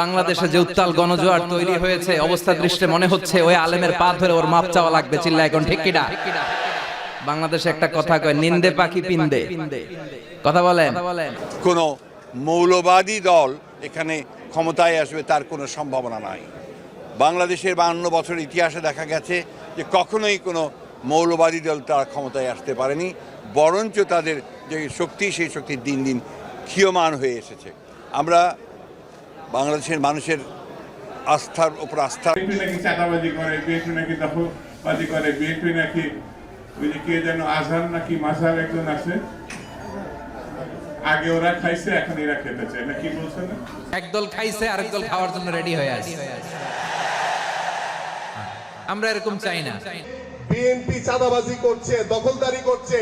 বাংলাদেশে যে উত্তাল গণজোয়ার তৈরি হয়েছে, অবস্থা দৃষ্টে মনে হচ্ছে ওই আলেমের পা ধরে ওর মাপ চাওয়া লাগবে, চিল্লা এখন, ঠিক কিনা? বাংলাদেশে একটা কথা কয়, নিন্দে পাখি পিন্দে। কথা বলেন। কোন মৌলবাদী দল এখানে ক্ষমতায় আসবে তার কোনো সম্ভাবনা নাই। বাংলাদেশের বান্ন বছর ইতিহাসে দেখা গেছে যে কখনোই কোনো মৌলবাদী দল তারা ক্ষমতায় আসতে পারেনি, বরঞ্চ তাদের যে শক্তি, সেই শক্তি দিন দিন ক্ষীয়মান হয়ে এসেছে। আমরা বাংলাদেশের মানুষের আস্থার উপর আস্থা। বিএনপি নাকি চাঁদাবাজি করে বিএনপি নাকি দখলবাজি করে বিএনপি নাকি ওই যে কে যেন আজহার নাকি মাঝহার একজন আছে। আগে ওরা খাইছে এখন এরা খেতে চায়। না কি বলছে না একদল খাইছে আরেক দল খাওয়ার জন্য রেডি হয়ে আছে। আমরা এরকম চাই না। বিএনপি চাঁদাবাজি করছে দখলদারি করছে।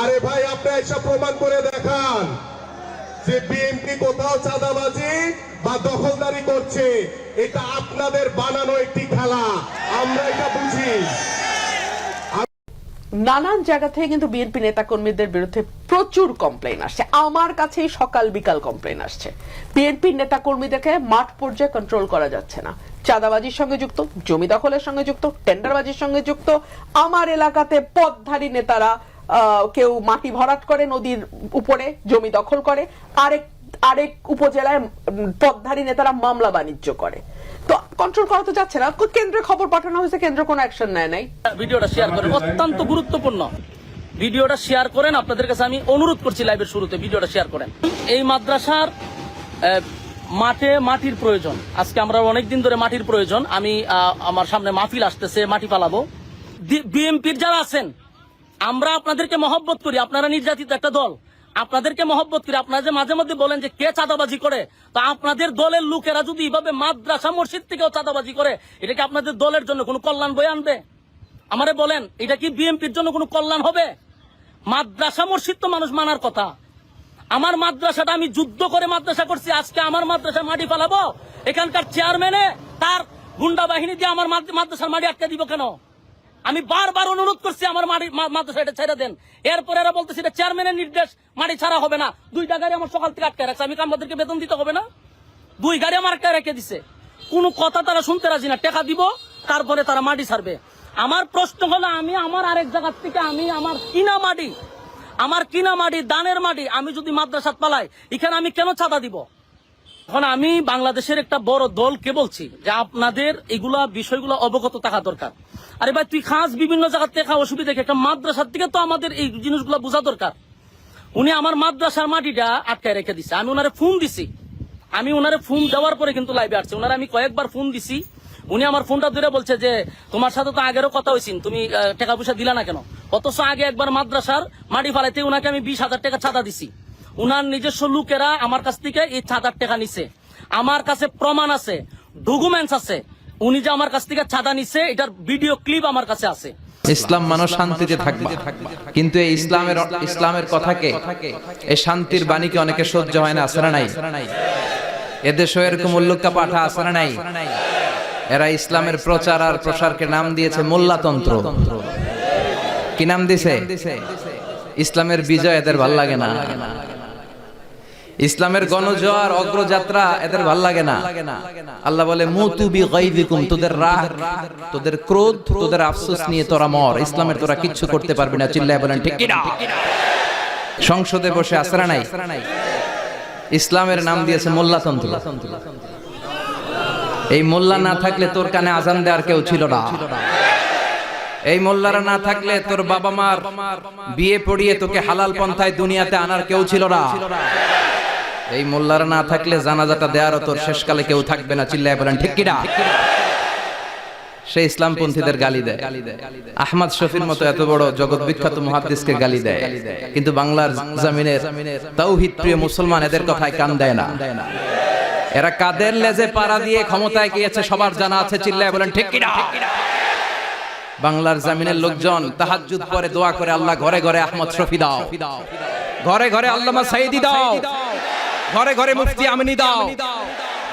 আরে ভাই আপনি এসব প্রমাণ করে দেখান। যে বিএনপি কোথাও চাঁদাবাজি বা দখলদারি করছে, এটা আপনাদের বানানো একটি খেলা। আমরা এটা বুঝি। নানান জায়গা থেকে কিন্তু বিএনপি নেতাকর্মীদের বিরুদ্ধে প্রচুর কমপ্লেন আসছে। আমার কাছেই সকাল বিকাল কমপ্লেন আসছে। বিএনপি নেতাকর্মীদেরকে মাঠ পর্যায়ে কন্ট্রোল করা যাচ্ছে না। চাঁদাবাজির সঙ্গে যুক্ত, জমি দখলের সঙ্গে যুক্ত টেন্ডারবাজির সঙ্গে যুক্ত, আমার এলাকাতে পদধারী নেতারা কেউ মাটি ভরাট করে, নদীর উপরে জমি দখল করে। আরেক আরেক উপজেলায় পদধারী নেতারা মামলা বাণিজ্য করে। তো কন্ট্রোল করা তো যাচ্ছে না। কেন্দ্রে খবর পাঠানো হয়েছে, কেন্দ্র কোনো অ্যাকশন নেয় নাই। ভিডিওটা শেয়ার করেন। অত্যন্ত গুরুত্বপূর্ণ। ভিডিওটা শেয়ার করেন, আপনাদের কাছে আমি অনুরোধ করছি লাইভের শুরুতে, ভিডিওটা শেয়ার করেন। এই মাদ্রাসার মাঠে মাটির প্রয়োজন। আজকে আমরা অনেকদিন ধরে মাটির প্রয়োজন। আমি আমার সামনে মাহফিল আসতেছে, মাটি পালাবো বিএমপির যারা আছেন আমরা আপনাদেরকে মহব্বত করি, আপনারা নির্যাতিত একটা দল। আপনাদেরকে মহব্বত করি, আপনারা যে মাঝে মধ্যে বলেন যে কে চাঁদাবাজি করে, তো আপনাদের দলের লোকেরা যদি এইভাবে মাদ্রাসা মসজিদ থেকেও চাঁদাবাজি করে, এটা কি আপনাদের দলের জন্য কোনো কল্যাণ বয়ে আনবে? আমারে বলেন, এটা কি বিএনপির জন্য কোনো কল্যাণ হবে? মাদ্রাসা মসজিদ তো মানুষ মানার কথা। আমার মাদ্রাসাটা আমি যুদ্ধ করে মাদ্রাসা করছি, আজকে আমার মাদ্রাসা মাটি ফালাবো, এখানকার চেয়ারম্যানে তার গুন্ডা বাহিনী দিয়ে আমার মাদ- মাদ্রাসার মাটি আটকে দিব কেন? আমি বারবার অনুরোধ করছি আমার মাটি মাদ্রাসা এটা ছেড়ে দেন। এরপরে এরা বলতেছে এটা চেয়ারম্যানের নির্দেশ, মাটি ছাড়া হবে না। দুই গাড়ি আমার সকাল থেকে আটকে রাখছে। আমি আমাদেরকে বেতন দিতে হবে না? দুই গাড়ি আমার আটকে রেখে দিছে। কোনো কথা তারা শুনতে রাজি না। টাকা দিব, তারপরে তারা মাটি ছাড়বে। আমার প্রশ্ন হলো, আমি আমার আরেক জায়গার থেকে আমি আমার কিনা মাটি, আমার কিনা মাটি, দানের মাটি, আমি যদি মাদ্রাসাত পালাই, এখানে আমি কেন চাঁদা দিব? এখন আমি বাংলাদেশের একটা বড় দলকে বলছি? যে আপনাদের এগুলা বিষয়গুলো অবগত থাকা দরকার। আরে ভাই, তুই খাস বিভিন্ন জায়গার থেকে অসুবিধা কি? একটা মাদ্রাসার থেকে তো আমাদের এই জিনিসগুলো বোঝা দরকার। উনি আমার মাদ্রাসার মাটিটা আটকায় রেখে দিছে। আমি ওনারে ফোন দিছি। আমি ওনারে ফোন দেওয়ার পরে কিন্তু লাইভে আসছে। ওনারে আমি কয়েকবার ফোন দিছি। উনি আমার ফোনটা ধরে বলছে যে, তোমার সাথে তো আগেরও কথা হয়েছিল তুমি টাকা পয়সা দিলা না কেন? অথচ আগে একবার মাদ্রাসার মাটি ফালাইতে ওনাকে আমি বিশ হাজার টাকা ছাদা দিছি। উনার নিজস্ব লোকেরা আমার কাছ থেকে এই ছাদার টাকা নিছে। আমার কাছে প্রমাণ আছে ডকুমেন্টস আছে। উনি যে আমার কাছ থেকে ছাদা নিছে, এটার ভিডিও ক্লিপ আমার কাছে আছে। ইসলাম মানুষ শান্তিতে থাকবা। কিন্তু এই ইসলামের ইসলামের কথাকে, এই শান্তির বাণীকে অনেকে সহ্য হয় না আসরা নাই? এদেশও এরকম উল্লুকা পাঠা আসরা নাই? এরা ইসলামের প্রচার আর প্রসারকে নাম দিয়েছে মোল্লাতন্ত্র। কি নাম দিছে? ইসলামের বিজয় এদের ভালো লাগে না। ইসলামের গণজোয়ার অগ্রযাত্রা এদের ভালো লাগে না। আল্লাহ বলে মুতুবি গাইদিকুম তোদের রাগ তোদের ক্রোধ তোদের আফসোস নিয়ে তোরা মর। ইসলামের তোরা কিচ্ছু করতে পারবি না। চিল্লায় বলেন ঠিক কিনা সংসদে বসে আসরা নাই। ইসলামের নাম দিয়েছে মোল্লাতন্ত্র এই মোল্লা না থাকলে তোর কানে আজান দেওয়ার কেউ ছিল না। এই মোল্লারা না থাকলে তোর বাবা মার বিয়ে পড়িয়ে তোকে হালাল পন্থায় দুনিয়াতে আনার কেউ ছিল না। এই মোল্লারা না থাকলে জানাজাটা দেওয়ারও তোর শেষকালে কেউ থাকবে না, চিল্লায় বলেন, ঠিক কিনা? সে ইসলামপন্থীদের গালি দেয়। আহমদ শফির মতো এত বড় জগৎ বিখ্যাত মুহাদ্দিসকে গালি দেয়। কিন্তু বাংলার জামিনের তাওহিদ প্রিয় মুসলমান এদের কথায় কান দেয় না। এরা কাদের লেজে পাড়া দিয়ে ক্ষমতায় গিয়েছে, সবার জানা আছে, চিল্লায় বলেন, ঠিক কিনা? বাংলার জামিনের লোকজন তাহাজ্জুদ পরে দোয়া করে, আল্লাহ ঘরে ঘরে আহমদ শফি দাও। ঘরে ঘরে আল্লামা সাইদি দাও। ঘরে ঘরে মুফতি আমিনি দাও।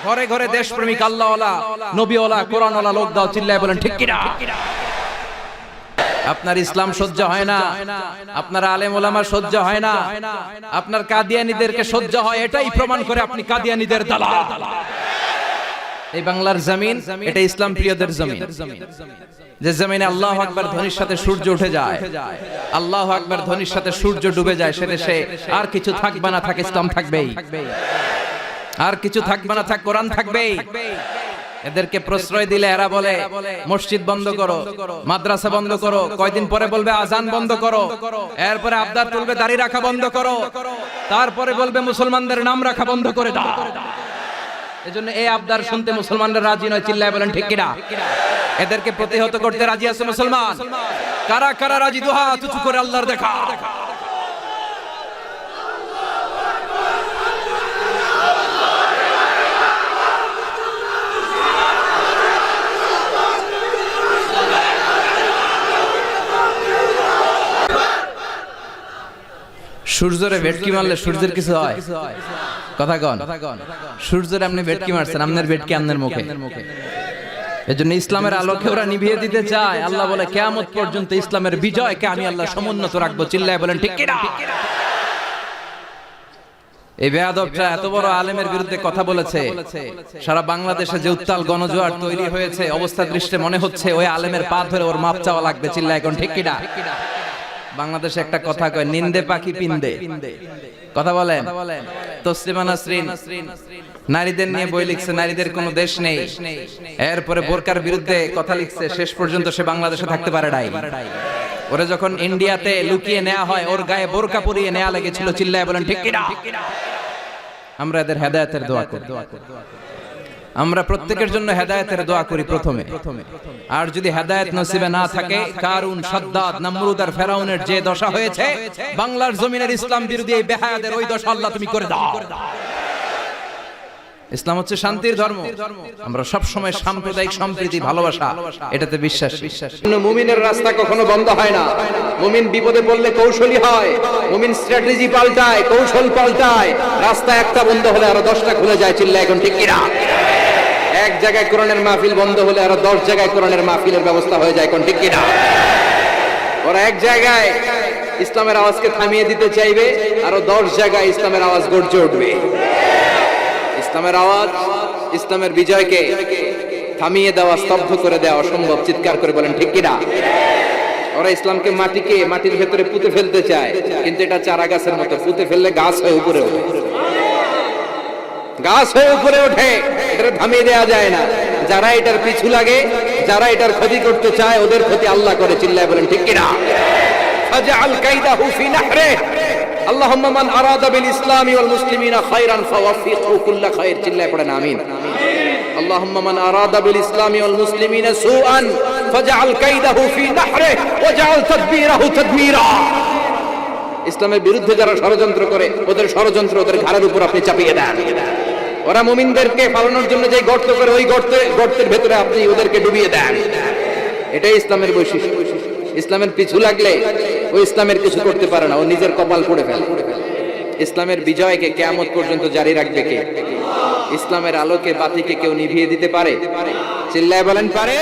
ঘরে ঘরে দেশপ্রেমিক আল্লাহওয়ালা, নবীওয়ালা, কোরআনওয়ালা লোক দাও, চিল্লায় বলেন, ঠিক কিনা? আপনার ইসলাম সহ্য হয় না, আপনার আলেম ওলামার সহ্য হয় না, আপনার কাদিয়ানীদেরকে সহ্য হয়, এটাই প্রমাণ করে আপনি কাদিয়ানীদের দালাল। এই বাংলার জমিন, এটা ইসলাম প্রিয়দের জমিন। যে জমিনে আল্লাহ আকবার ধ্বনির সাথে সূর্য উঠে যায়। আল্লাহ আকবার ধ্বনির সাথে সূর্য ডুবে যায় সে দেশে আর কিছু থাকবে না থাকে ইসলাম থাকবেই। আর কিছু থাকবে না থাক কোরআন থাকবেই। এদেরকে প্রশ্রয় দিলে এরা বলে মসজিদ বন্ধ করো মাদ্রাসা বন্ধ করো কয়দিন পরে বলবে আজান বন্ধ করো এরপরে আবদার তুলবে দাড়ি রাখা বন্ধ করো তারপরে বলবে মুসলমানদের নাম রাখা বন্ধ করে দাও। এজন্য এই আবদার শুনতে মুসলমানরা রাজি নয় চিল্লায় বলেন ঠিক কিনা এদেরকে প্রতিহত করতে রাজি আছে মুসলমান? কারা কারা রাজি? দুহা তুচু করে আল্লাহর দেখা। সূর্যরে ভেটকি মারলে সূর্যের কিছু হয়? কথা কন। সূর্যের আপনি ভেটকি মারছেন আপনার ভেটকি আপনার মুখে। এজন্য ইসলামের আলোকে ওরা নিভিয়ে দিতে চায়। আল্লাহ বলে কেমন পর্যন্ত ইসলামের বিজয়কে আমি আল্লাহ সমুন্নত রাখব। চিল্লায় বলেন ঠিক কিনা এই বেয়াদবটা এত বড় আলেমের বিরুদ্ধে কথা বলেছে। সারা বাংলাদেশে যে উত্তাল গণজোয়ার তৈরি হয়েছে অবস্থা দৃষ্টে মনে হচ্ছে ওই আলেমের পা ধরে ওর মাপ চাওয়া লাগবে চিল্লা এখন ঠিক কিনা বাংলাদেশে একটা কথা কয় নিন্দে পাখি পিন্দে। কথা বলেন। তসলিমা নাসরিন। নারীদের নিয়ে বই লিখছে নারীদের কোনো দেশ নেই। এরপরে বোরকার বিরুদ্ধে কথা লিখছে শেষ পর্যন্ত সে বাংলাদেশে থাকতে পারে নাই। ওরে যখন ইন্ডিয়াতে লুকিয়ে নেওয়া হয় ওর গায়ে বোরকা পরিয়ে নেওয়া লেগেছিল চিল্লায় বলেন ঠিক কিনা? আমরা এদের হেদায়েতের দোয়া করি। আমরা প্রত্যেকের জন্য হেদায়েতের দোয়া করি প্রথমে। আর যদি হেদায়েত নসিবে না থাকে কারুন সাদ্দাত নামরুদ আর ফেরাউনের যে দশা হয়েছে বাংলার জমিনের ইসলাম বিরোধী এই বেহায়াদের ওই দশা আল্লাহ তুমি করে দাও। ইসলাম হচ্ছে শান্তির ধর্ম। আমরা সব সময় সাম্প্রদায়িক সম্প্রীতি ভালোবাসা এটাতে বিশ্বাস। বিশ্বাস। মুমিনের রাস্তা কখনো বন্ধ হয় না। মুমিন বিপদে পড়লে কৌশলী হয়। মুমিন স্ট্র্যাটেজি পাল্টায় কৌশল পাল্টায়। রাস্তা একটা বন্ধ হলে আরও দশটা খুলে যায় চিল্লা এখন ঠিক কিনা? এক জায়গায় কোরআনের মাহফিল বন্ধ হলে আরও দশ জায়গায় কোরআনের মাহফিলের ব্যবস্থা হয়ে যায় এখন ঠিক কিনা? ওরা এক জায়গায় ইসলামের আওয়াজকে থামিয়ে দিতে চাইবে, আরও দশ জায়গায় ইসলামের আওয়াজ গর্জে উঠবে। ইসলামের আওয়াজ, ইসলামের বিজয়কে থামিয়ে দেওয়া, স্তব্ধ করে দেওয়া অসম্ভব, চিৎকার করে বলেন, ঠিক কিনা? ওরা ইসলামকে মাটিকে মাটির ভেতরে পুঁতে ফেলতে চায়, কিন্তু এটা চারা গাছের মতো, পুঁতে ফেললে গাছ হয়ে উপরে ওঠে গাছ হয়ে উপরে ওঠে এটা থামিয়ে দেওয়া যায় না। যারা এটার পিছু লাগে, যারা এটার ক্ষতি করতে চায়, ওদের ক্ষতি আল্লাহ করে, চিল্লায় বলেন, ঠিক কিনা? ইসলামের বিরুদ্ধে যারা ষড়যন্ত্র করে, ওদের ষড়যন্ত্র ওদের ঘাড়ের উপর আপনি চাপিয়ে দেন। ওরা মুমিনদেরকে পালানোর জন্য যে গর্ত করে, ওই গর্তে গর্তের ভেতরে আপনি ওদেরকে ডুবিয়ে দেন। এটাই ইসলামের বৈশিষ্ট্য। ইসলামের পিছু লাগলে ও ইসলামের কিছু করতে পারে না, ও নিজের কপাল পড়ে ফেলে। ইসলামের বিজয়কে কেয়ামত পর্যন্ত জারি রাখবে কে? ইসলামের আলোকে বাতিকে কেউ নিভিয়ে দিতে পারে? চিল্লায় বলেন, পারে?